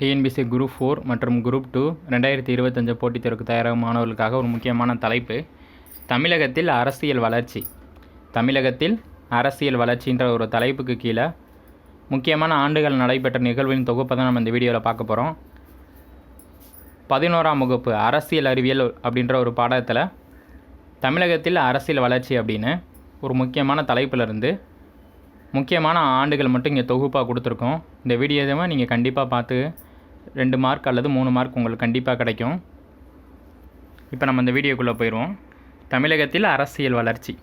TNPSC group four மற்றும் group two ரெண்டாயிரத்தி இருபத்தஞ்சு போட்டித் தேர்வுக்கு தயாராகும் மாணவர்களுக்காக ஒரு முக்கியமான தலைப்பு தமிழகத்தில் அரசியல் வளர்ச்சி. தமிழகத்தில் அரசியல் வளர்ச்சின்ற ஒரு தலைப்புக்கு கீழே முக்கியமான ஆண்டுகள் நடைபெற்ற நிகழ்வின் தொகுப்பை தான் நம்ம இந்த வீடியோவில் பார்க்க போகிறோம் பதினோராம் வகுப்பு அரசியல் அறிவியல் அப்படின்ற ஒரு பாடத்தில் தமிழகத்தில் அரசியல் வளர்ச்சி அப்படின்னு ஒரு முக்கியமான தலைப்பில் இருந்து முக்கியமான ஆண்டுகள் மட்டும் இங்கே தொகுப்பாக கொடுத்துருக்கோம். இந்த வீடியோவை நீங்கள் கண்டிப்பாக பார்த்து ரெண்டு மார்க் அல்லது மூணு மார்க் உங்களுக்கு கண்டிப்பாக கிடைக்கும். இப்போ நம்ம இந்த வீடியோக்குள்ளே போயிடுவோம் தமிழகத்தில் அரசியல் வளர்ச்சி.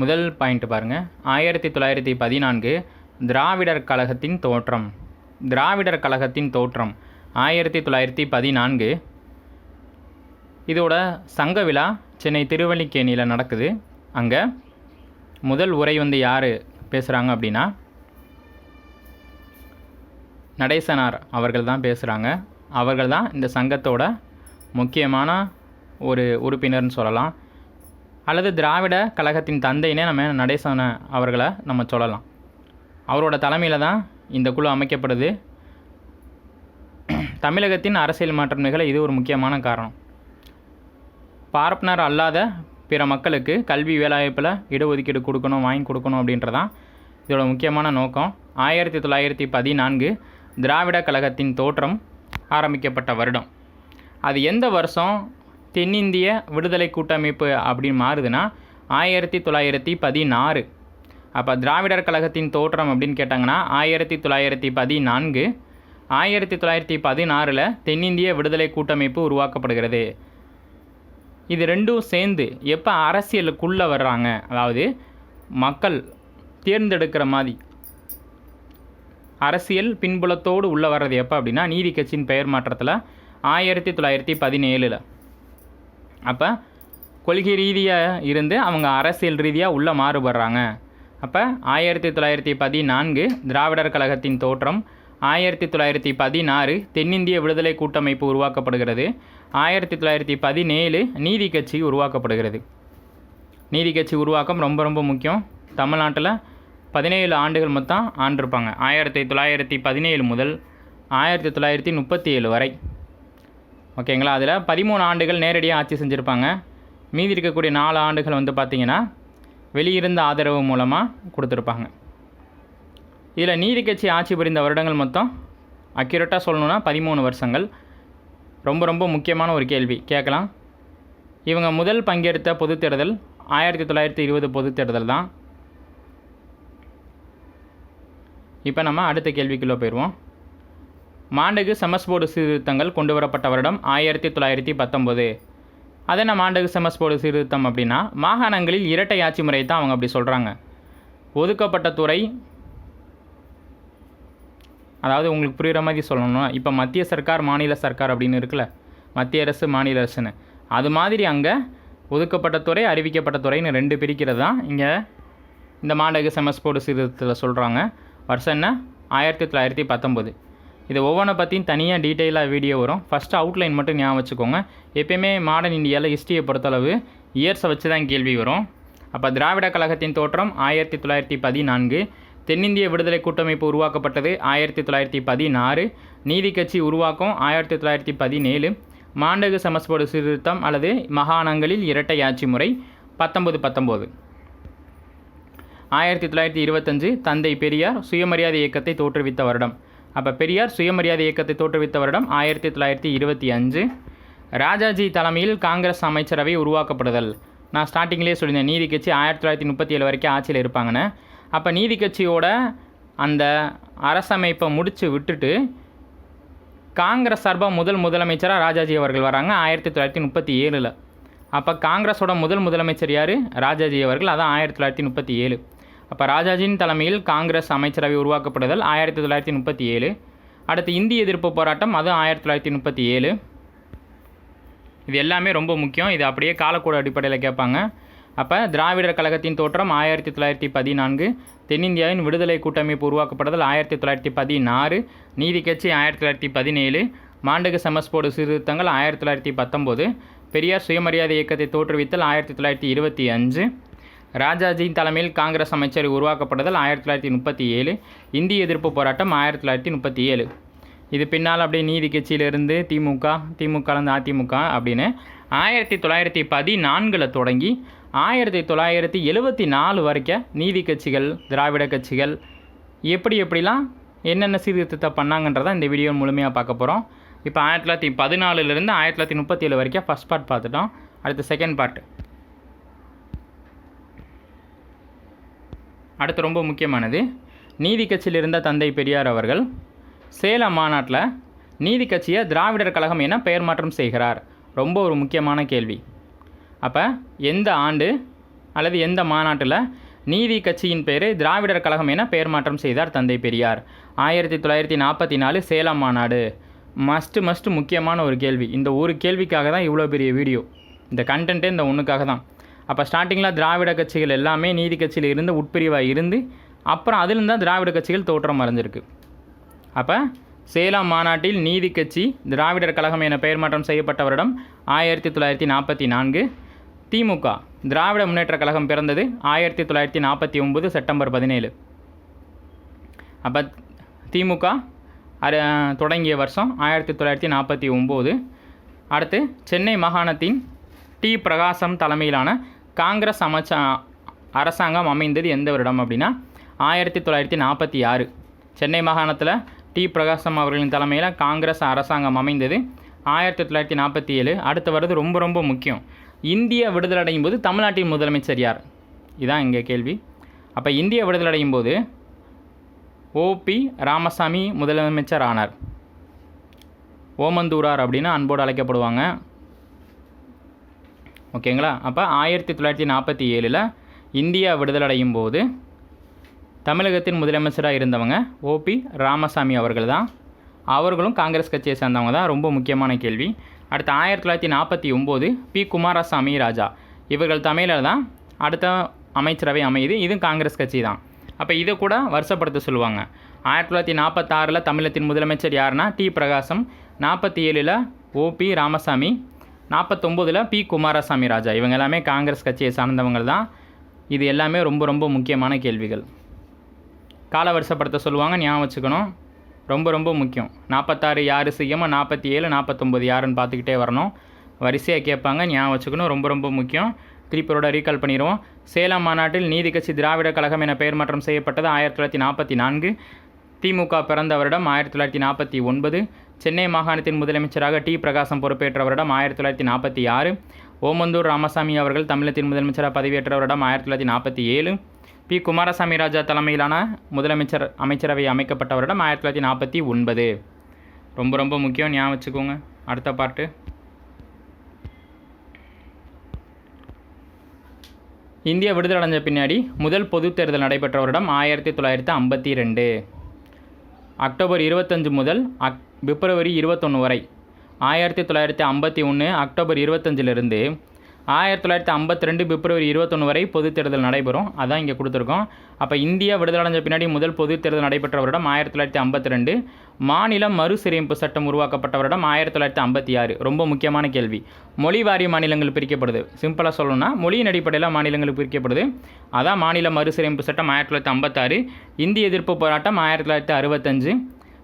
முதல் பாயிண்ட் பாருங்கள் ஆயிரத்தி தொள்ளாயிரத்தி பதினான்கு திராவிடர் கழகத்தின் தோற்றம். திராவிடர் கழகத்தின் தோற்றம். ஆயிரத்தி தொள்ளாயிரத்தி பதினான்கு இதோட சங்க விழா சென்னை திருவல்லிக்கேணியில் நடக்குது. அங்கே முதல் உரை வந்து யார் பேசுகிறாங்க அப்படின்னா நடேசனார் அவர்கள் தான் பேசுகிறாங்க அவர்கள் தான் இந்த சங்கத்தோட முக்கியமான ஒரு உறுப்பினர்னு சொல்லலாம். அல்லது திராவிட கழகத்தின் தந்தைனே நம்ம நடேசன அவர்களை நம்ம சொல்லலாம். அவரோட தலைமையில் தான் இந்த குழு அமைக்கப்படுது. தமிழகத்தின் அரசியல் மாற்றம் நிகழ இது ஒரு முக்கியமான காரணம். பார்ப்பனர் அல்லாத பிற மக்களுக்கு கல்வி வேலைவாய்ப்பில் இடஒதுக்கீடு கொடுக்கணும் வாங்கி கொடுக்கணும் அப்படின்றதான் இதோட முக்கியமான நோக்கம். ஆயிரத்தி தொள்ளாயிரத்தி பதினான்கு திராவிட கழகத்தின் தோற்றம் ஆரம்பிக்கப்பட்ட வருடம். அது எந்த வருஷம்? தென்னிந்திய விடுதலை கூட்டமைப்பு அப்படின்னு மாறுதுன்னா ஆயிரத்தி தொள்ளாயிரத்தி பதினாறு. அப்போ திராவிடர் கழகத்தின் தோற்றம் அப்படின்னு கேட்டாங்கன்னா ஆயிரத்தி தொள்ளாயிரத்தி பதினான்கு. ஆயிரத்தி தொள்ளாயிரத்தி பதினாறில் தென்னிந்திய விடுதலை கூட்டமைப்பு உருவாக்கப்படுகிறது. இது ரெண்டும் சேர்ந்து எப்போ அரசியலுக்குள்ளே வர்றாங்க? அதாவது மக்கள் தேர்ந்தெடுக்கிற மாதிரி. அரசியல் பின்புலத்தோடு உள்ளே வர்றது எப்போ அப்படின்னா நீதி கட்சியின் பெயர் மாற்றத்தில் ஆயிரத்தி தொள்ளாயிரத்தி பதினேழில். அப்போ கொள்கை ரீதியாக இருந்து அவங்க அரசியல் ரீதியாக உள்ளே மாறுபடுறாங்க. அப்போ ஆயிரத்தி தொள்ளாயிரத்தி பதினான்கு திராவிடர் கழகத்தின் தோற்றம் ஆயிரத்தி தொள்ளாயிரத்தி பதினாறு தென்னிந்திய விடுதலை கூட்டமைப்பு உருவாக்கப்படுகிறது. ஆயிரத்தி தொள்ளாயிரத்தி பதினேழு நீதி கட்சி உருவாக்கப்படுகிறது. நீதி கட்சி உருவாக்கம் ரொம்ப ரொம்ப முக்கியம். தமிழ்நாட்டில் பதினேழு ஆண்டுகள் மொத்தம் ஆண்டிருப்பாங்க. ஆயிரத்தி தொள்ளாயிரத்தி பதினேழு முதல் ஆயிரத்தி தொள்ளாயிரத்தி முப்பத்தி ஏழு வரை. ஓகேங்களா? அதில் பதிமூணு ஆண்டுகள் நேரடியாக ஆட்சி செஞ்சுருப்பாங்க. மீதி இருக்கக்கூடிய நாலு ஆண்டுகள் வந்து பார்த்திங்கன்னா வெளியிருந்த ஆதரவு மூலமாக கொடுத்துருப்பாங்க. இதில் நீதி கட்சி ஆட்சி புரிந்த வருடங்கள் மொத்தம் அக்யூரேட்டாக சொல்லணுன்னா பதிமூணு வருஷங்கள். ரொம்ப ரொம்ப முக்கியமான ஒரு கேள்வி. கேட்கலாம். இவங்க முதல் பங்கெடுத்த பொதுத் தேர்தல் ஆயிரத்தி தொள்ளாயிரத்தி இருபது பொதுத் தேர்தல் தான். இப்போ நம்ம அடுத்த கேள்விக்குள்ளே போயிடுவோம் மாண்டகு செமஸ் போர்டு சீர்திருத்தங்கள் கொண்டு வரப்பட்ட வருடம் ஆயிரத்தி தொள்ளாயிரத்தி பத்தொம்போது அது என்ன மாண்டகு செமஸ் போர்டு சீர்திருத்தம் அப்படின்னா மாகாணங்களில் இரட்டை ஆட்சி முறை தான் அவங்க அப்படி சொல்கிறாங்க ஒதுக்கப்பட்ட துறை அதாவது உங்களுக்கு புரிகிற மாதிரி சொல்லணும்னா இப்போ மத்திய சர்க்கார் மாநில சர்க்கார் அப்படின்னு இருக்குல்ல? மத்திய அரசு மாநில அரசுன்னு. அது மாதிரி அங்கே ஒதுக்கப்பட்ட துறை அறிவிக்கப்பட்ட துறைன்னு ரெண்டு பிரிக்கிறது தான் இங்கே இந்த மாண்டகு செமஸ் போர்டு சீர்திருத்தத்தில் சொல்கிறாங்க வருஷம் என்ன? ஆயிரத்தி தொள்ளாயிரத்தி பத்தொம்போது இது ஒவ்வொன்றை பற்றியும் தனியாக டீட்டெயிலாக வீடியோ வரும். ஃபஸ்ட்டு அவுட்லைன் மட்டும் ஞாபகம் வச்சுக்கோங்க. எப்பயுமே மாடர்ன் இந்தியாவில் ஹிஸ்ட்ரியை பொறுத்தளவு இயர்ஸை வச்சு தான் கேள்வி வரும். அப்போ திராவிட கழகத்தின் தோற்றம் ஆயிரத்தி தொள்ளாயிரத்தி பதினான்கு. தென்னிந்திய விடுதலை கூட்டமைப்பு உருவாக்கப்பட்டது ஆயிரத்தி தொள்ளாயிரத்தி பதினாறு. நீதி கட்சி உருவாக்கம் ஆயிரத்தி தொள்ளாயிரத்தி பதினேழு. மாண்டகு சமஸ்போடு சீர்திருத்தம் அல்லது மாகாணங்களில் இரட்டை ஆட்சி முறை பத்தொம்பது பத்தொம்போது ஆயிரத்தி தொள்ளாயிரத்தி இருபத்தஞ்சு தந்தை பெரியார் சுயமரியாதை இயக்கத்தை தோற்றுவித்த வருடம். அப்போ பெரியார் சுயமரியாதை இயக்கத்தை தோற்றுவித்த வருடம் ஆயிரத்தி தொள்ளாயிரத்தி இருபத்தி அஞ்சு. ராஜாஜி தலைமையில் காங்கிரஸ் அமைச்சரவை உருவாக்கப்படுதல். நான் ஸ்டார்டிங்லேயே சொல்லியிருந்தேன். நீதி கட்சி ஆயிரத்தி தொள்ளாயிரத்தி முப்பத்தி ஏழு வரைக்கும் ஆட்சியில் இருப்பாங்கன்னு. அப்போ நீதி கட்சியோட அந்த அரசமைப்பை முடித்து விட்டுட்டு காங்கிரஸ் சார்பாக முதல் முதலமைச்சராக ராஜாஜி அவர்கள் வராங்க ஆயிரத்தி தொள்ளாயிரத்தி முப்பத்தி ஏழில். அப்போ காங்கிரஸோட முதல் முதலமைச்சர் யார்? ராஜாஜி அவர்கள். அதான் ஆயிரத்தி தொள்ளாயிரத்தி முப்பத்தி ஏழு. அப்போ ராஜாஜியின் தலைமையில் காங்கிரஸ் அமைச்சரவை உருவாக்கப்படுதல் ஆயிரத்தி தொள்ளாயிரத்தி முப்பத்தி ஏழு. அடுத்து இந்திய எதிர்ப்பு போராட்டம் அதுவும் ஆயிரத்தி தொள்ளாயிரத்தி முப்பத்தி ஏழு. இது எல்லாமே ரொம்ப முக்கியம். இது அப்படியே காலக்கூட அடிப்படையில் கேட்பாங்க. அப்போ திராவிடர் கழகத்தின் தோற்றம் ஆயிரத்தி தொள்ளாயிரத்தி பதினான்கு தென்னிந்தியாவின் விடுதலை கூட்டமைப்பு உருவாக்கப்படுதல் ஆயிரத்தி தொள்ளாயிரத்தி பதினாறு நீதி கட்சி ஆயிரத்தி தொள்ளாயிரத்தி பதினேழு மாண்டகு சமஸ்போடு சீர்திருத்தங்கள் ஆயிரத்தி தொள்ளாயிரத்தி பத்தொம்போது பெரியார் சுயமரியாதை இயக்கத்தை தோற்றுவித்தல் ஆயிரத்தி தொள்ளாயிரத்தி இருபத்தி அஞ்சு ராஜாஜியின் தலைமையில் காங்கிரஸ் அமைச்சர் உருவாக்கப்படுதல் ஆயிரத்தி தொள்ளாயிரத்தி முப்பத்தி ஏழு இந்திய எதிர்ப்பு போராட்டம் ஆயிரத்தி தொள்ளாயிரத்தி முப்பத்தி ஏழு. இது பின்னால் அப்படியே நீதி கட்சியிலிருந்து திமுக திமுகலேருந்து அதிமுக அப்படின்னு ஆயிரத்தி தொள்ளாயிரத்தி பதினான்கில் தொடங்கி ஆயிரத்தி தொள்ளாயிரத்தி எழுபத்தி நாலு வரைக்கும் நீதி கட்சிகள் திராவிட கட்சிகள் எப்படி எப்படிலாம் என்னென்ன சீர்திருத்தத்தை பண்ணாங்கன்றதை இந்த வீடியோ முழுமையாக பார்க்க போகிறோம் இப்போ ஆயிரத்தி தொள்ளாயிரத்தி பதினாலுலேருந்து ஆயிரத்தி தொள்ளாயிரத்தி முப்பத்தி ஏழு வரைக்கும் ஃபஸ்ட் பார்ட் பார்த்துட்டோம். அடுத்து செகண்ட் பார்ட் அடுத்து ரொம்ப முக்கியமானது நீதி கட்சியில் இருந்த தந்தை பெரியார் அவர்கள் சேலம் மாநாட்டில் நீதி கட்சியை திராவிடர் கழகம் என பெயர் மாற்றம் செய்கிறார். ரொம்ப ஒரு முக்கியமான கேள்வி. அப்போ எந்த ஆண்டு அல்லது எந்த மாநாட்டில் நீதி கட்சியின் பேர் திராவிடர் கழகம் என பெயர் மாற்றம் செய்தார் தந்தை பெரியார். ஆயிரத்தி தொள்ளாயிரத்தி நாற்பத்தி நாலு சேலம் மாநாடு. மஸ்ட்டு மஸ்ட்டு முக்கியமான ஒரு கேள்வி. இந்த ஒரு கேள்விக்காக தான் இவ்வளோ பெரிய வீடியோ. இந்த கண்டென்ட்டே இந்த ஒன்றுக்காக தான். அப்போ ஸ்டார்டிங்கில் திராவிட கட்சிகள் எல்லாமே நீதி கட்சியில் இருந்து உட்பிரிவாக இருந்து அப்புறம் அதிலிருந்து தான் திராவிட கட்சிகள் தோற்றம் மறைஞ்சிருக்கு அப்போ சேலம் மாநாட்டில் நீதி கட்சி திராவிடர் கழகம் என பெயர் மாற்றம் செய்யப்பட்ட வருடம் ஆயிரத்தி தொள்ளாயிரத்தி நாற்பத்தி நான்கு திமுக திராவிட முன்னேற்றக் கழகம் பிறந்தது ஆயிரத்தி தொள்ளாயிரத்தி நாற்பத்தி ஒம்பது செப்டம்பர் பதினேழு. அப்போ திமுக அரு தொடங்கிய வருஷம் ஆயிரத்தி தொள்ளாயிரத்தி நாற்பத்தி ஒம்பது அடுத்து சென்னை மாகாணத்தின் டி. பிரகாசம் தலைமையிலான காங்கிரஸ் அமைச்ச அரசாங்கம் அமைந்தது எந்த வருடம் அப்படின்னா ஆயிரத்தி தொள்ளாயிரத்தி நாற்பத்தி ஆறு. சென்னை மாகாணத்தில் டி. பிரகாசம் அவர்களின் தலைமையில் காங்கிரஸ் அரசாங்கம் அமைந்தது ஆயிரத்தி தொள்ளாயிரத்தி நாற்பத்தி ஏழு. அடுத்து வருது ரொம்ப ரொம்ப முக்கியம். இந்திய விடுதலை அடையும் போது தமிழ்நாட்டின் முதலமைச்சர் யார்? இதான் இங்கே கேள்வி. அப்போ இந்திய விடுதலை அடையும் போது ஓபி ராமசாமி முதலமைச்சர் ஆனார். ஓமந்தூரார் அப்படின்னு அன்போடு அழைக்கப்படுவாங்க. ஓகேங்களா? அப்போ ஆயிரத்தி தொள்ளாயிரத்தி நாற்பத்தி ஏழில் இந்தியா விடுதலை அடையும் போது தமிழகத்தின் முதலமைச்சராக இருந்தவங்க ஓபி ராமசாமி அவர்கள் தான். அவர்களும் காங்கிரஸ் கட்சியை சேர்ந்தவங்க தான். ரொம்ப முக்கியமான கேள்வி. அடுத்து ஆயிரத்தி தொள்ளாயிரத்தி நாற்பத்தி ஒம்பது பி. குமாரசாமி ராஜா. இவர்கள் தமிழில் தான் அடுத்த அமைச்சரவை அமையுது. இதுவும் காங்கிரஸ் கட்சி தான். அப்போ இதை கூட வருஷப்படுத்த சொல்லுவாங்க. ஆயிரத்தி தொள்ளாயிரத்தி நாற்பத்தாறில் தமிழகத்தின் முதலமைச்சர் யாருன்னா டி. பிரகாசம். நாற்பத்தி ஏழில் ஓபி ராமசாமி. நாற்பத்தொம்போதில் பி. குமாரசாமி ராஜா. இவங்க எல்லாமே காங்கிரஸ் கட்சியை சார்ந்தவங்க தான். இது எல்லாமே ரொம்ப ரொம்ப முக்கியமான கேள்விகள். கால வருஷப்படுத்த சொல்லுவாங்க. ஞாபகம் வச்சுக்கணும். ரொம்ப ரொம்ப முக்கியம். நாற்பத்தாறு யார் செய்யாமல் நாற்பத்தி ஏழு நாற்பத்தொம்பது யாருன்னு பார்த்துக்கிட்டே வரணும். வரிசையாக கேட்பாங்க ஞாபகம் வச்சுக்கணும் ரொம்ப ரொம்ப முக்கியம். திருப்பியோட ரீகால் பண்ணிடுவோம். சேலம் மாநாட்டில் நீதி கட்சி திராவிட கழகம் என பெயர் மாற்றம் செய்யப்பட்டது ஆயிரத்தி தொள்ளாயிரத்தி நாற்பத்தி நான்கு. திமுக பிறந்த வருடம் ஆயிரத்தி தொள்ளாயிரத்தி நாற்பத்தி ஒன்பது. சென்னை மாகாணத்தின் முதலமைச்சராக டி. பிரகாசம் பொறுப்பேற்ற வருடம் ஆயிரத்தி தொள்ளாயிரத்தி நாற்பத்தி ஆறு. ஓமந்தூர் ராமசாமி அவர்கள் தமிழகத்தின் முதலமைச்சராக பதவியேற்ற வருடம் ஆயிரத்தி தொள்ளாயிரத்தி நாற்பத்தி ஏழு. பி. குமாரசாமி ராஜா தலைமையிலான முதலமைச்சர் அமைச்சரவை அமைக்கப்பட்ட வருடம் ஆயிரத்தி தொள்ளாயிரத்தி நாற்பத்தி ஒன்பது. ரொம்ப ரொம்ப முக்கியம். ஞாபகம் வச்சுக்கோங்க. அடுத்த பாட்டு. இந்தியா விடுதலை அடைஞ்ச பின்னாடி முதல் பொதுத் தேர்தல் நடைபெற்ற வருடம் ஆயிரத்தி தொள்ளாயிரத்தி ஐம்பத்தி ரெண்டு அக்டோபர் இருபத்தஞ்சு முதல் அக் பிப்ரவரி இருபத்தொன்று வரை ஆயிரத்தி தொள்ளாயிரத்தி ஐம்பத்தி ஒன்று அக்டோபர் இருபத்தஞ்சிலிருந்து ஆயிரத்தி தொள்ளாயிரத்தி ஐம்பத்தி ரெண்டு பிப்ரவரி இருபத்தொன்று வரை பொதுத் தேர்தல் நடைபெறும். அதான் இங்கே கொடுத்துருக்கோம். அப்போ இந்தியா விடுதலை அடைஞ்ச பின்னாடி முதல் பொதுத் தேர்தல் நடைபெற்ற வருடம் ஆயிரத்தி தொள்ளாயிரத்தி ஐம்பத்தி ரெண்டு. மாநில மறுசீரமைப்பு சட்டம் உருவாக்கப்பட்ட வருடம் ஆயிரத்தி தொள்ளாயிரத்தி ஐம்பத்தி ஆறு. ரொம்ப முக்கியமான கேள்வி. மொழி வாரிய மாநிலங்கள் பிரிக்கப்படுது. சிம்பிளாக சொல்லணும்னா மொழியின் அடிப்படையில் மாநிலங்கள் பிரிக்கப்படுது. அதான் மாநில மறுசீரமைப்பு சட்டம் ஆயிரத்தி தொள்ளாயிரத்தி ஐம்பத்தாறு இந்திய எதிர்ப்பு போராட்டம் ஆயிரத்தி தொள்ளாயிரத்தி அறுபத்தஞ்சு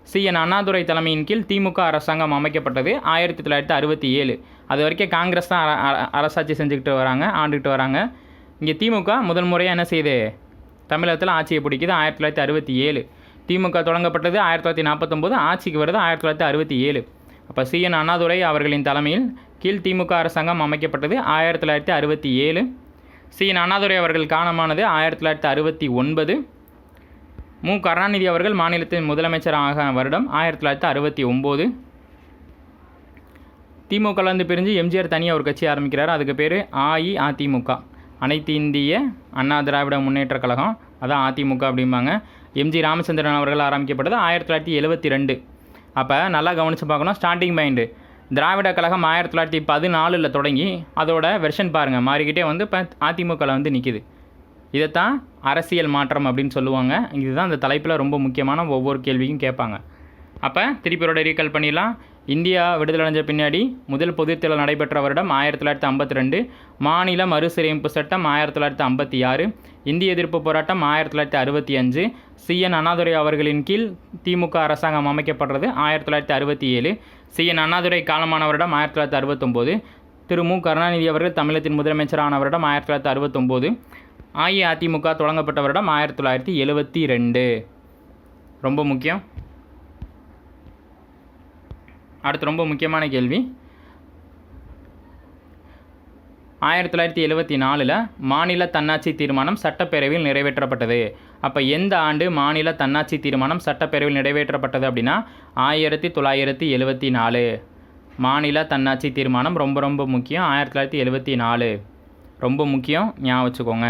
சி. என். அண்ணாதுரை தலைமையின் கீழ் திமுக அரசாங்கம் அமைக்கப்பட்டது ஆயிரத்தி தொள்ளாயிரத்தி அறுபத்தி ஏழு. அது வரைக்கும் காங்கிரஸ் தான் அரசாட்சி செஞ்சுக்கிட்டு வராங்க ஆண்டுக்கிட்டு வராங்க. இங்கே திமுக முதல் முறையாக என்ன செய்யுது? தமிழகத்தில் ஆட்சியை பிடிக்குது. ஆயிரத்தி தொள்ளாயிரத்தி அறுபத்தி ஏழு. திமுக தொடங்கப்பட்டது ஆயிரத்தி தொள்ளாயிரத்தி நாற்பத்தொம்போது ஆட்சிக்கு வருது ஆயிரத்தி தொள்ளாயிரத்தி அறுபத்தி ஏழு. அப்போ சி. என். அண்ணாதுரை அவர்களின் தலைமையில் கீழ் திமுக அரசாங்கம் அமைக்கப்பட்டது ஆயிரத்தி தொள்ளாயிரத்தி அறுபத்தி ஏழு. சி. என். அண்ணாதுரை அவர்கள் காலமானது ஆயிரத்தி தொள்ளாயிரத்தி அறுபத்தி ஒன்பது. மு. கருணாநிதி அவர்கள் மாநிலத்தின் முதலமைச்சராக வருடம் ஆயிரத்தி தொள்ளாயிரத்தி அறுபத்தி ஒம்பது. திமுகலேருந்து பிரிஞ்சு எம்ஜிஆர் தனியாக ஒரு கட்சி ஆரம்பிக்கிறார். அதுக்கு பேர் அஇஅதிமுக அனைத்து இந்திய அண்ணா திராவிட முன்னேற்ற கழகம். அதான் அதிமுக அப்படிம்பாங்க. எம்ஜி ராமச்சந்திரன் அவர்கள் ஆரம்பிக்கப்பட்டது ஆயிரத்தி தொள்ளாயிரத்தி எழுபத்தி ரெண்டு. அப்போ நல்லா கவனித்து பார்க்கணும். Starting point. திராவிட கழகம் ஆயிரத்தி தொள்ளாயிரத்தி பதினாலில் தொடங்கி அதோட வெர்ஷன் பாருங்கள் மாறிக்கிட்டே வந்து இப்போ அதிமுகவில் வந்து நிற்கிது இதைத்தான் அரசியல் மாற்றம் அப்படின்னு சொல்லுவாங்க. இதுதான் அந்த தலைப்பில் ரொம்ப முக்கியமான ஒவ்வொரு கேள்வியும் கேட்பாங்க. அப்போ திருப்பியோட ரீகால் பண்ணிடலாம். இந்தியா விடுதலை அடைஞ்ச பின்னாடி முதல் பொதுத்தேர்தல் நடைபெற்ற வருடம் ஆயிரத்தி தொள்ளாயிரத்தி ஐம்பத்தி ரெண்டு. மாநில மறுசீரமைப்பு சட்டம் ஆயிரத்தி தொள்ளாயிரத்தி ஐம்பத்தி ஆறு. இந்திய எதிர்ப்பு போராட்டம் ஆயிரத்தி தொள்ளாயிரத்தி அறுபத்தி அஞ்சு. சி. என். அண்ணாதுரை அவர்களின் கீழ் திமுக அரசாங்கம் அமைக்கப்படுறது ஆயிரத்தி தொள்ளாயிரத்தி அறுபத்தி ஏழு. சி. என். அண்ணாதுரை காலமான வருடம் ஆயிரத்தி தொள்ளாயிரத்தி அறுபத்தொம்போது. திரு. மு. கருணாநிதி அவர்கள் தமிழகத்தின் முதலமைச்சரான வருடம் ஆயிரத்தி தொள்ளாயிரத்தி அறுபத்தொம்போது. அஇஅதிமுக தொடங்கப்பட்ட வருடம் ஆயிரத்தி தொள்ளாயிரத்தி எழுபத்தி ரெண்டு. ரொம்ப முக்கியம். அடுத்து ரொம்ப முக்கியமான கேள்வி. ஆயிரத்தி தொள்ளாயிரத்தி எழுபத்தி நாலில் மாநில தன்னாட்சி தீர்மானம் சட்டப்பேரவையில் நிறைவேற்றப்பட்டது. அப்போ எந்த ஆண்டு மாநில தன்னாட்சி தீர்மானம் சட்டப்பேரவையில் நிறைவேற்றப்பட்டது அப்படின்னா ஆயிரத்தி தொள்ளாயிரத்தி எழுபத்தி நாலு. மாநில தன்னாட்சி தீர்மானம் ரொம்ப ரொம்ப முக்கியம். ஆயிரத்தி தொள்ளாயிரத்தி எழுபத்தி நாலு. ரொம்ப முக்கியம். ஞாபகம் வச்சுக்கோங்க.